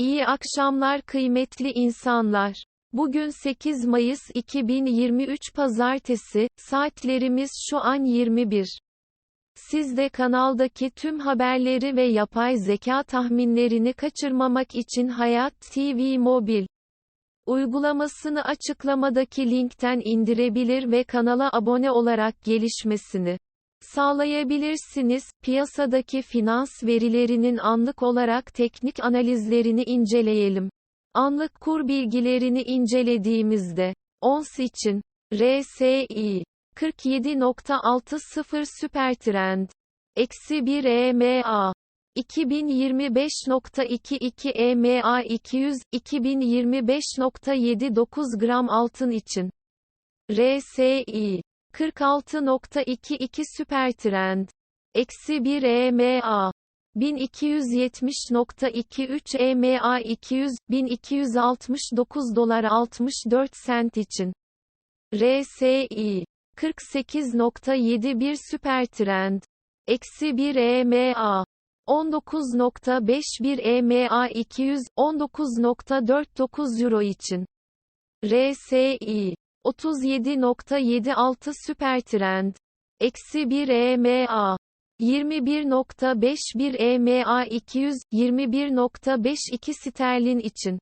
İyi akşamlar kıymetli insanlar. Bugün 8 Mayıs 2023 Pazartesi, saatlerimiz şu an 21. Siz de kanaldaki tüm haberleri ve yapay zeka tahminlerini kaçırmamak için Hayat TV Mobil uygulamasını açıklamadaki linkten indirebilir ve kanala abone olarak gelişmesini sağlayabilirsiniz. Piyasadaki finans verilerinin anlık olarak teknik analizlerini inceleyelim. Anlık kur bilgilerini incelediğimizde, ons için, RSI, 47.60 süper trend, eksi 1 EMA, 2025.22 EMA 200, 2025.79 gram altın için. RSI 46.22 süper trend. Eksi 1 EMA. 1270.23 EMA 200, 1269 dolar 64 sent için. RSI. 48.71 süper trend. Eksi 1 EMA. 19.51 EMA 200, 19.49 euro için. RSI. 37.76 süper trend. Eksi 1 EMA. 21.51 EMA 200, 21.52 sterlin için.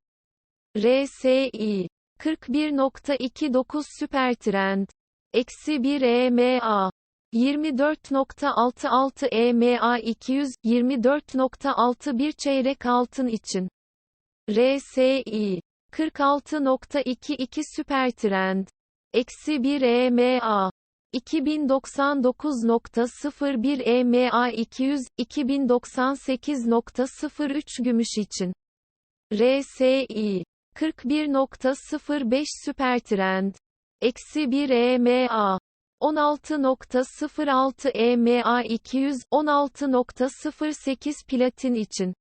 RSI. 41.29 süper trend. Eksi 1 EMA. 24.66 EMA 200, 24.61 çeyrek altın için. RSI. 46.22 süper trend. Eksi 1 EMA. 2099.01 EMA 200, 2098.03 gümüş için. RSI. 41.05 süper trend. Eksi 1 EMA. 16.06 EMA 200, 16.08 platin için.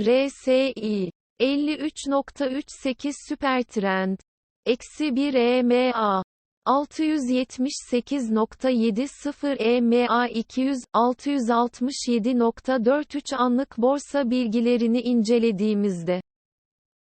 RSI. 53.38 süper trend. Eksi 1 EMA. 678.70 EMA 200, 667.43 anlık borsa bilgilerini incelediğimizde.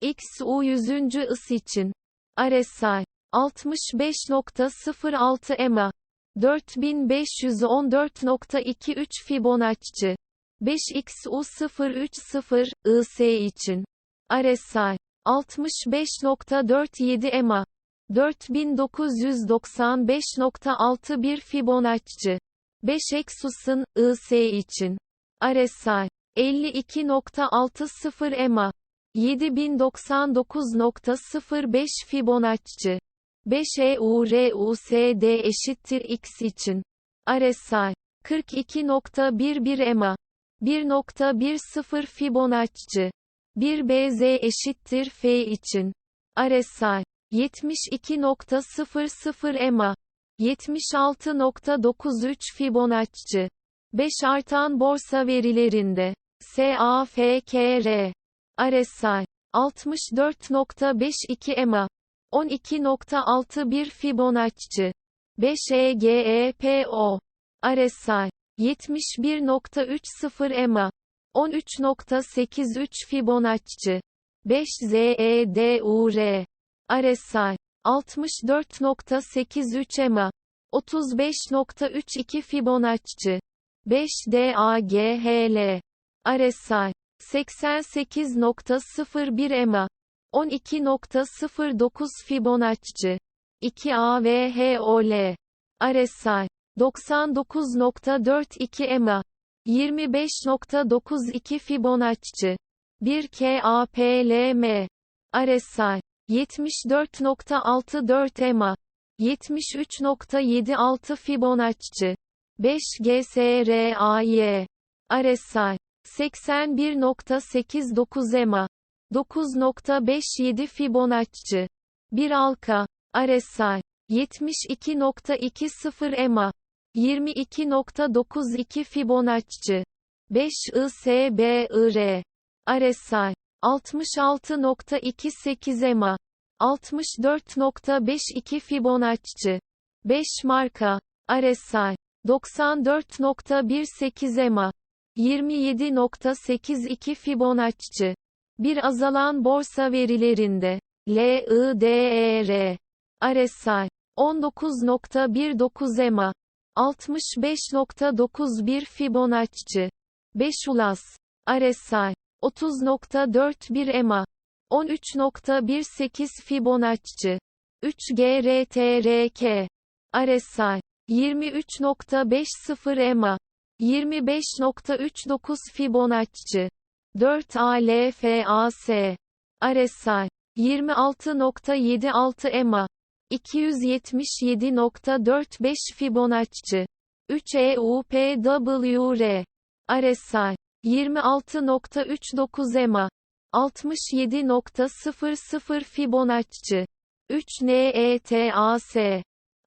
XU 100. ıs için. RSI. 65.06 EMA. 4514.23 Fibonacci. 5XU030, IS için. RSI. 65.47 EMA. 4995.61 Fibonacci. 5 Exus'un, IS için. RSI. 52.60 EMA. 7099.05 Fibonacci. 5 EURUSD eşittir X için. RSI. 42.11 EMA. 1.10 Fibonacci. 1 BZ eşittir F için. RSI. 72.00 EMA. 76.93 Fibonacci. 5 artan borsa verilerinde. SAFKR. RSI. 64.52 EMA. 12.61 Fibonacci. 5 EGEPO. RSI. 71.30 EMA. 13.83 Fibonacci. 5 ZEDUR. RSI. 64.83 EMA. 35.32 Fibonacci. 5 DAGHL. RSI. 88.01 EMA. 12.09 Fibonacci. 2 AVHOL. RSI. 99.42 EMA. 25.92 Fibonacci. 1 KAPLM. RSI. 74.64 EMA. 73.76 Fibonacci. 5 GSRAY. RSI. 81.89 EMA. 9.57 Fibonacci. 1 halka. RSI. 72.20 EMA. 22.92 Fibonacci. 5 ISBIR. RSI. 66.28 EMA. 64.52 Fibonacci. 5 marka. RSI. 94.18 EMA. 27.82 Fibonacci. Bir azalan borsa verilerinde. LIDER. RSI. 19.19 EMA. 65.91 Fibonacci. 5 ULAS. RSI. 30.41 EMA. 13.18 Fibonacci. 3 GRTRK. RSI. 23.50 EMA. 25.39 Fibonacci. 4 ALFAS. RSI. 26.76 EMA. 277.45 Fibonacci. 3 EUPWR. RSI. 26.39 EMA. 67.00 Fibonacci. 3 NETAS.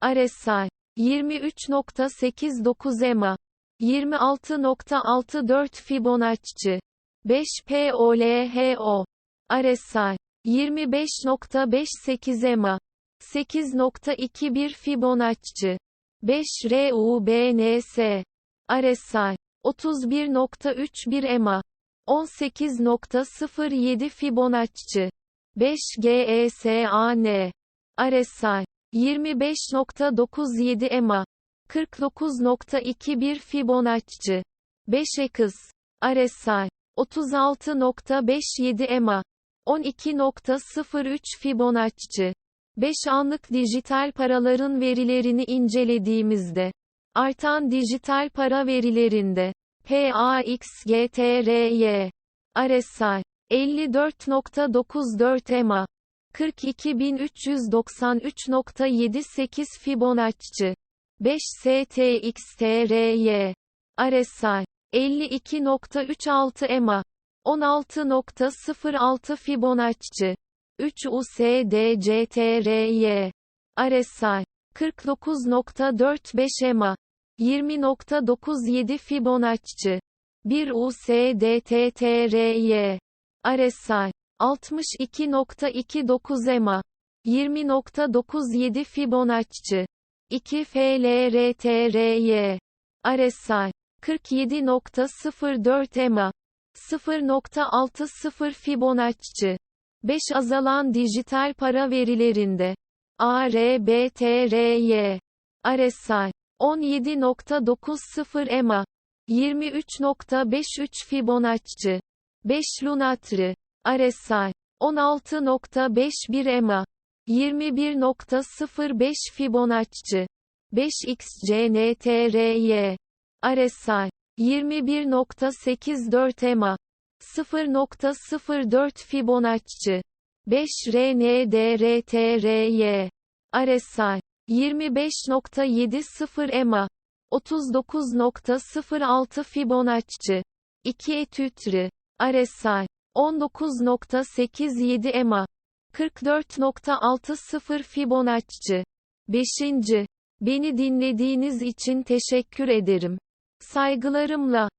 RSI. 23.89 EMA. 26.64 Fibonacci. 5 POLHO. RSI. 25.58 EMA. 8.21 Fibonacci. 5 RUBNS. RSI. 31.31 EMA. 18.07 Fibonacci. 5 GESAN. RSI. 25.97 EMA. 49.21 Fibonacci. 5 EKIS. RSI. 36.57 EMA. 12.03 Fibonacci. 5 anlık dijital paraların verilerini incelediğimizde, artan dijital para verilerinde, PAXGTRY, RSI, 54.94 EMA, 42393.78 Fibonacci, 5 STXTRY, RSI, 52.36 EMA, 16.06 Fibonacci, 3 USDCTRY, RSI, 49.45 EMA, 20.97 Fibonacci, 1 USDTTRY, RSI, 62.29 EMA, 20.97 Fibonacci, 2 FLRTRY, RSI, 47.04 EMA, 0.60 Fibonacci, 5 azalan dijital para verilerinde, ARBTRY, RSI, 17.90 EMA, 23.53 Fibonacci, 5 Lunatri, RSI, 16.51 EMA, 21.05 Fibonacci, 5 XCNTRY, RSI, 21.84 EMA, 0.04 Fibonacci, 5 RNDRTRY, RSI, 25.70 EMA, 39.06 Fibonacci, 2 Etütri, RSI, 19.87 EMA, 44.60 Fibonacci. 5. Beni dinlediğiniz için teşekkür ederim. Saygılarımla.